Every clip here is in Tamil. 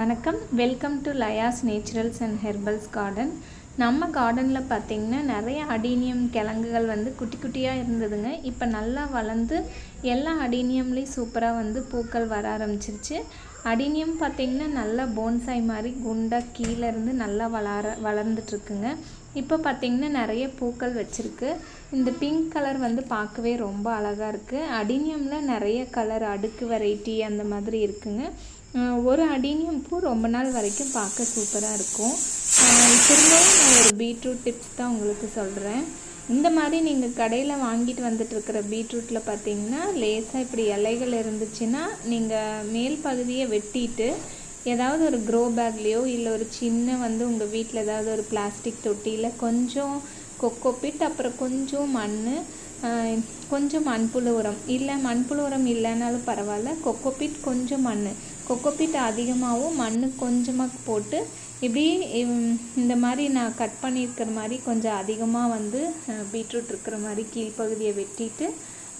வணக்கம். Welcome to Laya's naturals and herbals garden நம்ம கார்டனில் பார்த்திங்கன்னா நிறைய அடீனியம் கிழங்குகள் வந்து குட்டி குட்டியாக இருந்ததுங்க. இப்போ நல்லா வளர்ந்து எல்லா அடீனியம்லேயும் சூப்பராக வந்து பூக்கள் வர ஆரம்பிச்சிருச்சு. அடீனியம் பார்த்திங்கன்னா நல்லா போன்சாய் மாதிரி குண்டாக கீழேருந்து நல்லா வளர வளர்ந்துட்டுருக்குங்க. இப்போ பார்த்திங்கன்னா நிறைய பூக்கள் வச்சுருக்கு. இந்த பிங்க் கலர் வந்து பார்க்கவே ரொம்ப அழகாக இருக்குது அடீனியமில் நிறைய கலர் அடுக்கு வெரைட்டி அந்த மாதிரி இருக்குங்க. ஒரு அடீனியம் பூ ரொம்ப நாள் வரைக்கும் பார்க்க சூப்பராக இருக்கும். திரும்பவும் நான் ஒரு பீட்ரூட் டிப்ஸ் தான் உங்களுக்கு சொல்கிறேன் இந்த மாதிரி நீங்கள் கடையில் வாங்கிட்டு வந்துட்டுருக்கிற பீட்ரூட்டில் பார்த்தீங்கன்னா லேசாக இப்படி இலைகள் இருந்துச்சுன்னா நீங்கள் மேல் பகுதியை வெட்டிட்டு ஏதாவது ஒரு க்ரோ பேக்லேயோ இல்லை ஒரு சின்ன வந்து உங்கள் வீட்டில் ஏதாவது ஒரு பிளாஸ்டிக் தொட்டியில் கொஞ்சம் கொக்கோபிட் அப்புறம் கொஞ்சம் மண் கொஞ்சம் மண்புழு உரம் இல்லை மண்புழு உரம் இல்லைனாலும் பரவாயில்ல கொக்கோபிட் கொஞ்சம் மண் கொக்கோபிட் அதிகமாகவும் மண் கொஞ்சமாக போட்டு இப்படி இந்த மாதிரி நான் கட் பண்ணியிருக்கிற மாதிரி கொஞ்சம் அதிகமாக வந்து பீட்ரூட் இருக்கிற மாதிரி கீழ்ப்பகுதியை வெட்டிட்டு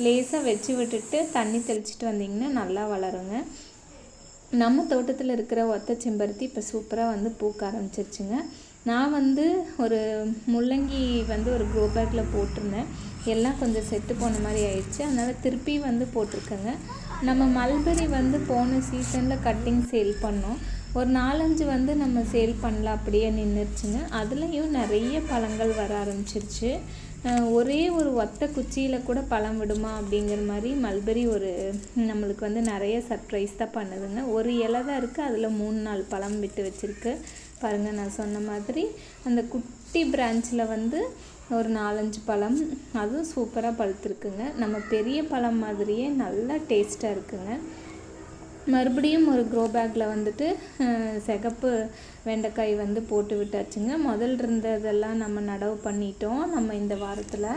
லேசாக வச்சு விட்டுட்டு தண்ணி தெளிச்சிட்டு வந்தீங்கன்னா நல்லா வளருங்க. நம்ம தோட்டத்தில் இருக்கிற ஒத்த செம்பருத்தி இப்போ சூப்பராக வந்து பூக்க ஆரம்பிச்சிருச்சுங்க. நான் வந்து ஒரு முள்ளங்கி வந்து ஒரு க்ரோ பேக்கில் போட்டிருந்தேன். எல்லாம் கொஞ்சம் செத்து போன மாதிரி ஆயிடுச்சு. அதனால் திருப்பி வந்து போட்டிருக்கேங்க. நம்ம மல்பெரி வந்து போன சீசனில் கட்டிங் சேல் பண்ணோம். ஒரு நாலஞ்சு வந்து நம்ம சேல் பண்ணல அப்படியே நின்றுச்சுங்க அதுலேயும் நிறைய பழங்கள் வர ஆரம்பிச்சிருச்சு. ஒரே ஒரு ஒத்த குச்சியில் கூட பழம் விடுமா அப்படிங்கிற மாதிரி மல்பெரி ஒரு நம்மளுக்கு வந்து நிறைய சர்ப்ரைஸ் தான் பண்ணுதுங்க. ஒரு இலை தான் இருக்குது அதில் மூணு நாலு பழம் விட்டு வச்சுருக்கு. பாருங்கள் நான் சொன்ன மாதிரி அந்த குட்டி பிரான்ச்சில் வந்து ஒரு நாலஞ்சு பழம். அதுவும் சூப்பராக பழுத்துருக்குங்க. நம்ம பெரிய பழம் மாதிரியே நல்லா டேஸ்ட்டாக இருக்குங்க. மறுபடியும் ஒரு க்ரோ பேக்கில் வந்துட்டு சிகப்பு வெண்டைக்காய் வந்து போட்டு விட்டாச்சுங்க. முதல் இருந்ததெல்லாம் நம்ம நடவு பண்ணிட்டோம். நம்ம இந்த வாரத்தில்.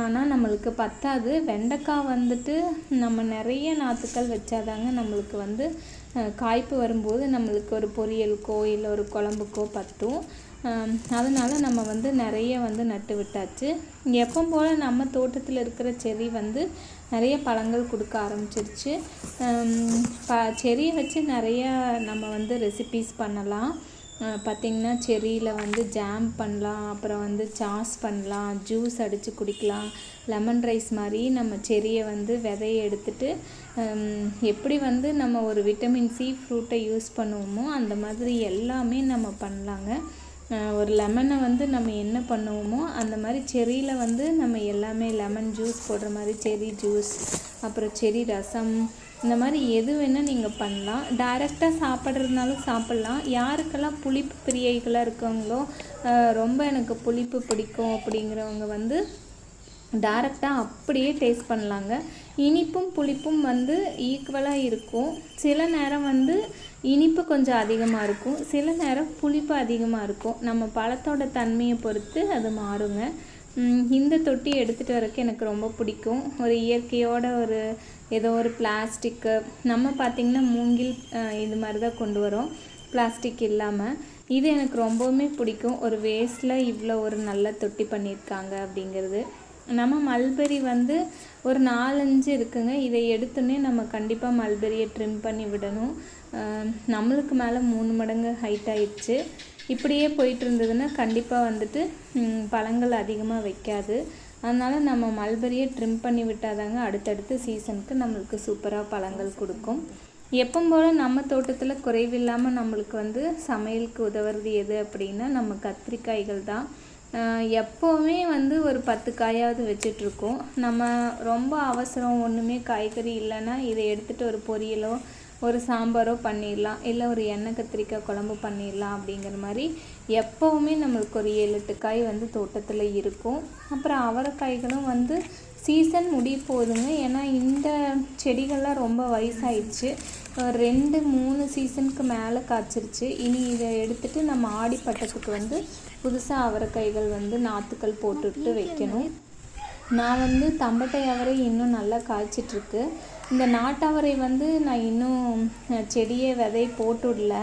ஆனால் நம்மளுக்கு பத்தாது. வெண்டைக்காய் வந்துட்டு நம்ம நிறைய நாற்றுக்கள் வச்சாதாங்க நம்மளுக்கு வந்து காய்ப்பு வரும்போது நம்மளுக்கு ஒரு பொரியலுக்கோ இல்லை ஒரு குழம்புக்கோ பற்றும் அதனால் நம்ம வந்து நிறைய வந்து நட்டு விட்டாச்சு. எப்போ போல் நம்ம தோட்டத்தில் இருக்கிற செடி வந்து நிறைய பழங்கள் கொடுக்க ஆரம்பிச்சிருச்சு. ப செடியை வச்சு நிறையா நம்ம வந்து ரெசிபீஸ் பண்ணலாம். பார்த்திங்கன்னா செரியில் வந்து ஜாம் பண்ணலாம் அப்புறம் வந்து சாஸ் பண்ணலாம் ஜூஸ் அடித்து குடிக்கலாம் லெமன் ரைஸ் மாதிரி நம்ம செரியை வந்து விதைய எடுத்துட்டு எப்படி வந்து நம்ம ஒரு விட்டமின் சி ஃப்ரூட்டை யூஸ் பண்ணுவோமோ அந்த மாதிரி எல்லாமே நம்ம பண்ணலாங்க. ஒரு லெமனை வந்து நம்ம என்ன பண்ணுவோமோ அந்த மாதிரி செரியில் வந்து நம்ம எல்லாமே லெமன் ஜூஸ் போடுற மாதிரி செரி ஜூஸ் அப்புறம் செரி ரசம் இந்த மாதிரி எது வேணால் நீங்கள் பண்ணலாம். டைரெக்டாக சாப்பிட்றதுனாலும் சாப்பிட்லாம். யாருக்கெல்லாம் புளிப்பு பிரியைகளாக இருக்கவங்களோ ரொம்ப எனக்கு புளிப்பு பிடிக்கும் அப்படிங்கிறவங்க வந்து டேரெக்டாக அப்படியே டேஸ்ட் பண்ணலாங்க. இனிப்பும் புளிப்பும் வந்து ஈக்குவலாக இருக்கும். சில நேரம் வந்து இனிப்பு கொஞ்சம் அதிகமாக இருக்கும். சில நேரம் புளிப்பு அதிகமாக இருக்கும். நம்ம பழத்தோட தன்மையை பொறுத்து அது மாறுங்க. இந்த தொட்டி எடுத்துகிட்டு வரக்கு எனக்கு ரொம்ப பிடிக்கும். ஒரு இயற்கையோட ஒரு ஏதோ ஒரு பிளாஸ்டிக்கு நம்ம பார்த்திங்கன்னா மூங்கில் இது மாதிரி தான் கொண்டு வரோம். பிளாஸ்டிக் இல்லாமல் இது எனக்கு ரொம்பவுமே பிடிக்கும். ஒரு வேஸ்டில் இவ்வளோ ஒரு நல்ல தொட்டி பண்ணியிருக்காங்க அப்படிங்கிறது. நம்ம மல்பெரி வந்து ஒரு நாலஞ்சு இருக்குங்க. இதை எடுத்தோன்னே நம்ம கண்டிப்பாக மல்பெரியை ட்ரிம் பண்ணி விடணும். நம்மளுக்கு மேலே மூணு மடங்கு ஹைட் ஆயிடுச்சு. இப்படியே போயிட்டு இருந்ததுன்னா கண்டிப்பாக வந்துட்டு பழங்கள் அதிகமாக வைக்காது. அதனால் நம்ம மல்பெரியை ட்ரிம் பண்ணி விட்டாதாங்க அடுத்தடுத்த சீசனுக்கு நம்மளுக்கு சூப்பராக பழங்கள் கொடுக்கும். எப்பவும் போல் நம்ம தோட்டத்தில் குறைவில்லாமல் நம்மளுக்கு வந்து சமையலுக்கு உதவுறது எது அப்படின்னா நம்ம கத்திரிக்காய்கள் தான். எப்போவுமே வந்து ஒரு பத்து காயாவது வச்சிட்ருக்கோம். நம்ம ரொம்ப அவசரம் ஒன்றுமே காய்கறி இல்லைன்னா இதை எடுத்துகிட்டு ஒரு பொரியலோ ஒரு சாம்பாரோ பண்ணிடலாம். இல்லை ஒரு எண்ணெய் கத்திரிக்காய் குழம்பு பண்ணிடலாம் அப்படிங்கிற மாதிரி எப்போவுமே நம்மளுக்கு ஒரு ஏழு எட்டு காய் வந்து தோட்டத்தில் இருக்கும். அப்புறம் அவரைக்காய்களும் வந்து சீசன் முடிய போகுதுங்க ஏன்னா இந்த செடிகள்லாம் ரொம்ப வயசாயிடுச்சு. ரெண்டு மூணு சீசனுக்கு மேலே காய்ச்சிருச்சு. இனி இதை எடுத்துட்டு நம்ம ஆடி பட்டத்துக்கு வந்து புதுசாக அவரைக்காய்கள் வந்து நாற்றுக்கள் போட்டுட்டு வைக்கணும். நான் வந்து தம்பட்டை அவரை இன்னும் நல்லா காய்ச்சிட்ருக்கு. இந்த நாட்டவரை வந்து நான் இன்னும் செடியே விதை போட்டுடல.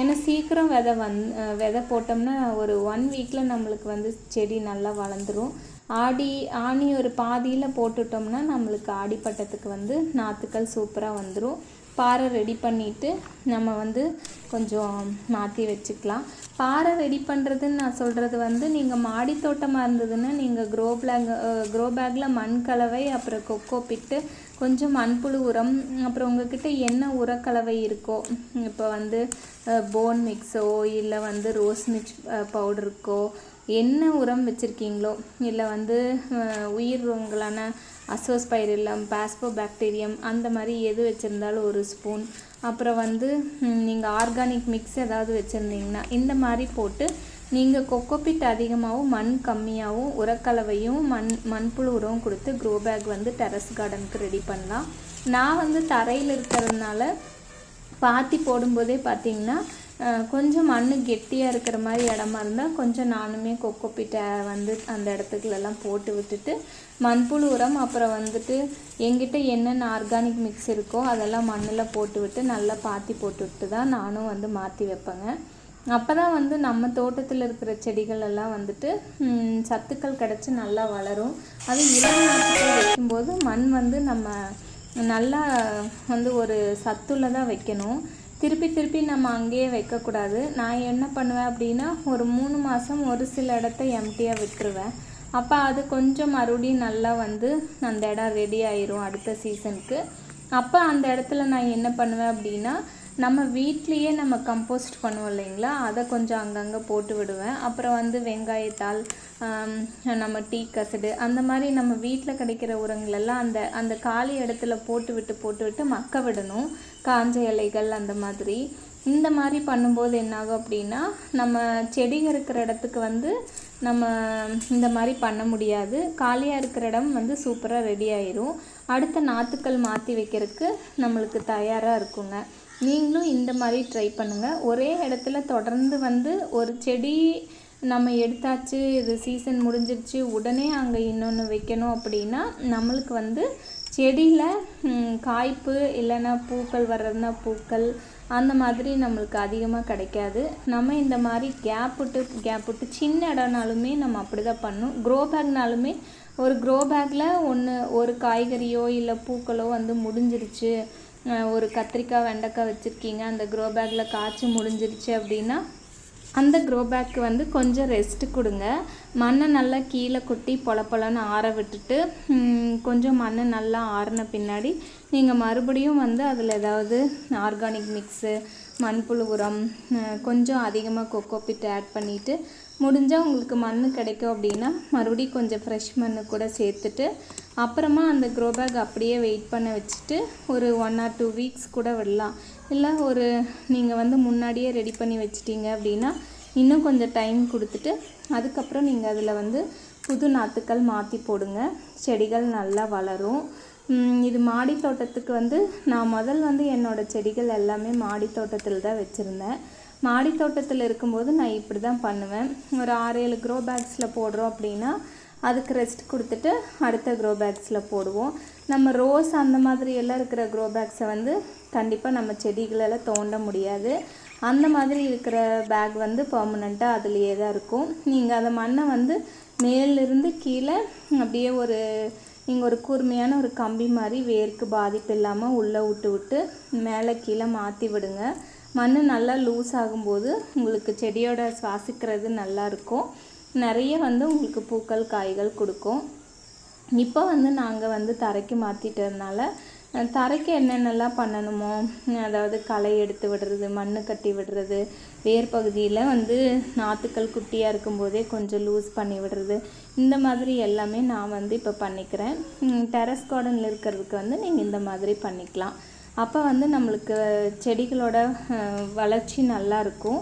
ஏன்னா சீக்கிரம் விதை வந் விதை போட்டோம்னா ஒரு ஒன் வீக்கில் நம்மளுக்கு வந்து செடி நல்லா வளர்ந்துடும் ஆடி ஆணி ஒரு பாதியில் போட்டுட்டோம்னா நம்மளுக்கு ஆடிப்பட்டத்துக்கு வந்து நாற்றுக்கள் சூப்பராக வந்துடும் பாறை ரெடி பண்ணிவிட்டு நம்ம வந்து கொஞ்சம் மாற்றி வச்சுக்கலாம். பாறை ரெடி பண்ணுறதுன்னு நான் சொல்கிறது வந்து நீங்கள் மாடி தோட்டமாக இருந்ததுன்னா நீங்கள் க்ரோ பேக் க்ரோ பேக்கில் மண் கலவை அப்புறம் கொக்கோ பிட்டு கொஞ்சம் மண்புழு உரம் அப்புறம் உங்ககிட்ட என்ன உரக்கலவை இருக்கோ இப்போ வந்து போன் மிக்ஸோ இல்லை வந்து ரோஸ் மிக்ஸ் பவுடருக்கோ என்ன உரம் வச்சுருக்கீங்களோ? இல்லை வந்து உயிர் உரங்களான அசோஸ்பைரில்லம் பாஸ்போ பாக்டீரியம் அந்த மாதிரி எது வச்சுருந்தாலும் ஒரு ஸ்பூன் அப்புறம் வந்து நீங்கள் ஆர்கானிக் மிக்ஸ் ஏதாவது வச்சுருந்தீங்கன்னா இந்த மாதிரி போட்டு நீங்கள் கொக்கோபிட் அதிகமாகவும் மண் கம்மியாகவும் உரக்கலவையும் மண் மண்புழு உரம் கொடுத்து க்ரோ பேக் வந்து டெரஸ் கார்டனுக்கு ரெடி பண்ணலாம். நான் வந்து தரையில் இருக்கிறதுனால பாத்தி போடும்போதே பார்த்தீங்கன்னா கொஞ்சம் மண் கெட்டியாக இருக்கிற மாதிரி இடமா இருந்தால் கொஞ்சம் நானுமே கொக்கோப்பிட்டை வந்து அந்த இடத்துக்குலலாம் போட்டு விட்டுட்டு மண்புழு உரம் அப்புறம் வந்துட்டு எங்கிட்ட என்னென்ன ஆர்கானிக் மிக்ஸ் இருக்கோ அதெல்லாம் மண்ணில் போட்டு விட்டு நல்லா பாத்தி போட்டு விட்டு தான் நானும் வந்து மாற்றி வைப்பேங்க. அப்போ தான் வந்து நம்ம தோட்டத்தில் இருக்கிற செடிகள் எல்லாம் வந்துட்டு சத்துக்கள் கிடச்சி நல்லா வளரும். அது இளம் நாட்கள் வைக்கும்போது மண் வந்து நம்ம நல்லா வந்து ஒரு சத்துள்ளதாக வைக்கணும். திருப்பி திருப்பி நம்ம அங்கேயே வைக்கக்கூடாது. நான் என்ன பண்ணுவேன் அப்படின்னா ஒரு மூணு மாதம் ஒரு சில இடத்த எம்டியாக விட்டுருவேன். அப்போ அது கொஞ்சம் மறுபடியும் நல்லா வந்து அந்த இடம் ரெடி ஆயிரும் அடுத்த சீசனுக்கு அப்போ அந்த இடத்துல நான் என்ன பண்ணுவேன் அப்படின்னா நம்ம வீட்லேயே நம்ம கம்போஸ்ட் பண்ணுவோம் இல்லைங்களா? அதை கொஞ்சம் அங்கங்கே போட்டு விடுவேன். அப்புறம் வந்து வெங்காயத்தாள் நம்ம டீ கசடு அந்த மாதிரி நம்ம வீட்டில் கிடைக்கிற உரங்களெல்லாம் அந்த அந்த காலி இடத்துல போட்டு விட்டு போட்டு விட்டு மக்க விடணும். காஞ்ச இலைகள் அந்த மாதிரி. இந்த மாதிரி பண்ணும்போது என்னாகும் அப்படின்னா நம்ம செடிங்க இருக்கிற இடத்துக்கு வந்து நம்ம இந்த மாதிரி பண்ண முடியாது. காலியாக இருக்கிற இடம் வந்து சூப்பராக ரெடி ஆயிரும். அடுத்த நாற்றுக்கள் மாற்றி வைக்கிறதுக்கு நம்மளுக்கு தயாராக இருக்குங்க. நீங்களும் இந்த மாதிரி ட்ரை பண்ணுங்கள் ஒரே இடத்துல தொடர்ந்து வந்து ஒரு செடி நம்ம எடுத்தாச்சு இது சீசன் முடிஞ்சிருச்சு உடனே அங்கே இன்னொன்று வைக்கணும் அப்படின்னா நம்மளுக்கு வந்து செடியில் காய்ப்பு இல்லைன்னா பூக்கள் வர்றதுனா பூக்கள் அந்த மாதிரி நம்மளுக்கு அதிகமாக கிடைக்காது. நம்ம இந்த மாதிரி கேப் விட்டு கேப் விட்டு சின்ன இடம்னாலுமே நம்ம அப்படி தான் பண்ணணும். க்ரோ பேக்னாலுமே ஒரு க்ரோ பேக்கில் ஒன்று ஒரு காய்கறியோ இல்லை பூக்களோ வந்து முடிஞ்சிருச்சு ஒரு கத்திரிக்காய் வெண்டைக்காய் வச்சுருக்கீங்க. அந்த க்ரோ பேக்கில் காய்ச்சி முடிஞ்சிருச்சு அப்படின்னா அந்த க்ரோ பேக்கு வந்து கொஞ்சம் ரெஸ்ட்டு கொடுங்க. மண்ணை நல்லா கீழே கொட்டி பொல பொலன்னு ஆற விட்டுட்டு கொஞ்சம் மண் நல்லா ஆறின பின்னாடி நீங்கள் மறுபடியும் வந்து அதில் ஏதாவது ஆர்கானிக் மிக்ஸு மண்புழு உரம் கொஞ்சம் அதிகமாக கொக்கோ பிட் ஆட் பண்ணிவிட்டு முடிஞ்சால் உங்களுக்கு மண் கிடைக்கும் அப்படின்னா மறுபடியும் கொஞ்சம் ஃப்ரெஷ் மண் கூட சேர்த்துட்டு அப்புறமா அந்த க்ரோ பேக் அப்படியே வெயிட் பண்ண வச்சுட்டு ஒரு ஒன் ஆர் டூ வீக்ஸ் கூட விடலாம். இல்லை ஒரு நீங்கள் வந்து முன்னாடியே ரெடி பண்ணி வச்சிட்டீங்க அப்படின்னா இன்னும் கொஞ்சம் டைம் கொடுத்துட்டு அதுக்கப்புறம் நீங்கள் அதில் வந்து புது நாற்றுக்கள் மாற்றி போடுங்க. செடிகள் நல்லா வளரும். இது மாடி தோட்டத்துக்கு வந்து நான் முதல் வந்து என்னோடய செடிகள் எல்லாமே மாடி தோட்டத்தில் தான் வச்சுருந்தேன். மாடி தோட்டத்தில் இருக்கும்போது நான் இப்படி தான் பண்ணுவேன். ஒரு ஆறு ஏழு க்ரோ பேக்ஸில் போடுறோம் அப்படின்னா அதுக்கு ரெஸ்ட் கொடுத்துட்டு அடுத்த க்ரோ பேக்ஸில் போடுவோம். நம்ம ரோஸ் அந்த மாதிரி எல்லாம் இருக்கிற க்ரோ பேக்ஸை வந்து கண்டிப்பாக நம்ம செடிகளெல்லாம் தோண்ட முடியாது. அந்த மாதிரி இருக்கிற பேக் வந்து பர்மனெண்ட்டாக அதுலேயே தான் இருக்கும். நீங்கள் அந்த மண்ணை வந்து மேலிருந்து கீழே அப்படியே ஒரு நீங்கள் ஒரு கூர்மையான ஒரு கம்பி மாதிரி வேர்க்கு பாதிப்பு இல்லாமல் உள்ளே விட்டு விட்டு மேலே கீழே மாற்றி விடுங்க. மண் நல்லா லூஸ் ஆகும்போது உங்களுக்கு செடியோட சுவாசிக்கிறது நல்லா இருக்கும் நிறைய வந்து உங்களுக்கு பூக்கள் காய்கள் கொடுக்கும். இப்போ வந்து நாங்கள் வந்து தரைக்கு மாற்றிட்டதுனால தரைக்கு என்னென்னலாம் பண்ணணுமோ அதாவது களை எடுத்து விடுறது மண் கட்டி விடுறது வேர் பகுதியில் வந்து நாற்றுக்கள் குட்டியாக இருக்கும்போதே கொஞ்சம் லூஸ் பண்ணி விடுறது இந்த மாதிரி எல்லாமே நான் வந்து இப்போ பண்ணிக்கிறேன். டெரஸ் கார்டனில் இருக்கிறதுக்கு வந்து நீங்கள் இந்த மாதிரி பண்ணிக்கலாம். அப்போ வந்து நம்மளுக்கு செடிகளோட வளர்ச்சி நல்லா இருக்கும்.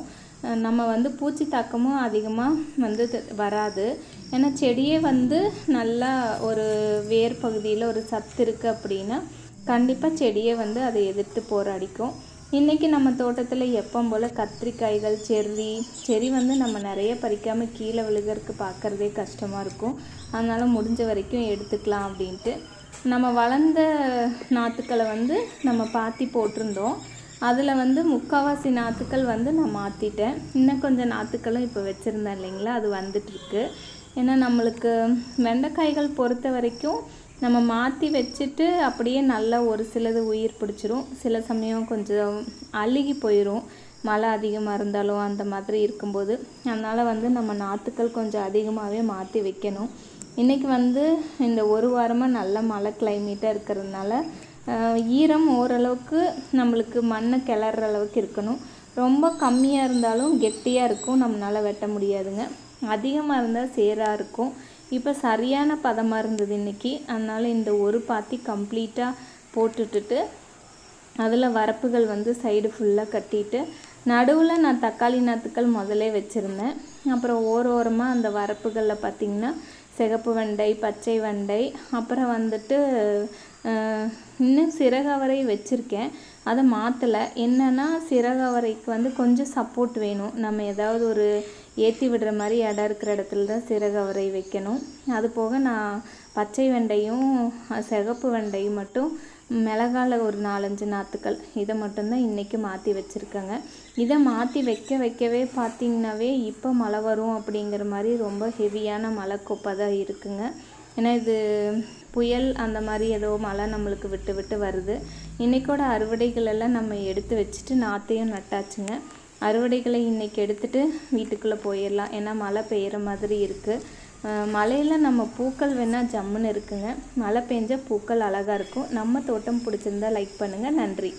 நம்ம வந்து பூச்சி தாக்கமும் அதிகமாக வந்து த- வராது. ஏன்னா செடியே வந்து நல்லா ஒரு வேர் பகுதியில் ஒரு சத்து இருக்குது அப்படின்னா கண்டிப்பாக செடியை வந்து அதை எதிர்த்து போராடிக்கும் இன்றைக்கி நம்ம தோட்டத்தில் எப்போம் போல் கத்திரிக்காய்கள் செர்ரி செரி வந்து நம்ம நிறைய பறிக்காமல் கீழே விழுகிறதுக்கு பார்க்குறதே கஷ்டமாக இருக்கும். அதனால் முடிஞ்ச வரைக்கும் எடுத்துக்கலாம் அப்படின்ட்டு. நம்ம வளர்ந்த நாற்றுக்களை வந்து நம்ம பாத்தி போட்டிருந்தோம். அதில் வந்து முக்கால்வாசி நாற்றுக்கள் வந்து நான் மாற்றிட்டேன் இன்னும் கொஞ்சம் நாற்றுக்களும் இப்போ வச்சுருந்தேன் இல்லைங்களா? அது வந்துட்டுருக்கு. ஏன்னா நம்மளுக்கு வெண்டைக்காய்கள் பொறுத்த வரைக்கும் நம்ம மாற்றி வச்சுட்டு அப்படியே நல்லா ஒரு சிலது உயிர் பிடிச்சிரும். சில சமயம் கொஞ்சம் அழுகி போயிடும் மழை அதிகமாக இருந்தாலும் அந்த மாதிரி இருக்கும்போது. அதனால் வந்து நம்ம நாற்றுக்கள் கொஞ்சம் அதிகமாகவே மாற்றி வைக்கணும். இன்றைக்கி வந்து இந்த ஒரு வாரமாக நல்ல மழை கிளைமேட்டாக இருக்கிறதுனால ஈரம் ஓரளவுக்கு நம்மளுக்கு மண்ணை கிளற அளவுக்கு இருக்கணும். ரொம்ப கம்மியாக இருந்தாலும் கெட்டியாக இருக்கும். நம்மளால் வெட்ட முடியாதுங்க. அதிகமாக இருந்தால் சேராக இருக்கும். இப்போ சரியான பதமாக இருந்தது இன்றைக்கி அதனால் இந்த ஒரு பாத்தி கம்ப்ளீட்டாக போட்டுட்டுட்டு அதில் வரப்புகள் வந்து சைடு ஃபுல்லாக கட்டிட்டு நடுவில் நான் தக்காளி நாற்றுக்கள் முதலே வச்சுருந்தேன். அப்புறம் ஓர ஓரமாக அந்த வரப்புகளில் பார்த்திங்கன்னா சிகப்பு வெண்டை பச்சை வெண்டை அப்புறம் வந்துட்டு இன்னும் சிறகவரை வச்சுருக்கேன். அதை மாற்றலை என்னென்னா சிறகவரைக்கு வந்து கொஞ்சம் சப்போர்ட் வேணும். நம்ம ஏதாவது ஒரு ஏற்றி விடுற மாதிரி இடம் இருக்கிற இடத்துல தான் சிறகவரை வைக்கணும். அது போக நான் பச்சை வெண்டையும் சிகப்பு வெண்டையும் மட்டும் மிளகால ஒரு நாலஞ்சு நாற்றுக்கள் இதை மட்டும்தான் இன்றைக்கி மாற்றி வச்சுருக்கேங்க. இதை மாற்றி வைக்க வைக்கவே பார்த்திங்கனாவே இப்போ மழை வரும் அப்படிங்கிற மாதிரி ரொம்ப ஹெவியான மழை கொப்பை தான் இருக்குங்க. ஏன்னா இது புயல் அந்த மாதிரி ஏதோ மழை நம்மளுக்கு விட்டு விட்டு வருது. இன்றைக்கோட அறுவடைகள் எல்லாம் நம்ம எடுத்து வச்சுட்டு நாற்றையும் நட்டாச்சுங்க. அறுவடைகளை இன்றைக்கி எடுத்துட்டு வீட்டுக்குள்ளே போயிடலாம். ஏன்னா மழை பெய்கிற மாதிரி இருக்குது மழையில் நம்ம பூக்கள் வேணால் ஜம்முன்னு இருக்குங்க. மழை பெஞ்சால் பூக்கள் அழகாக இருக்கும். நம்ம தோட்டம் பிடிச்சிருந்தா லைக் பண்ணுங்கள் நன்றி.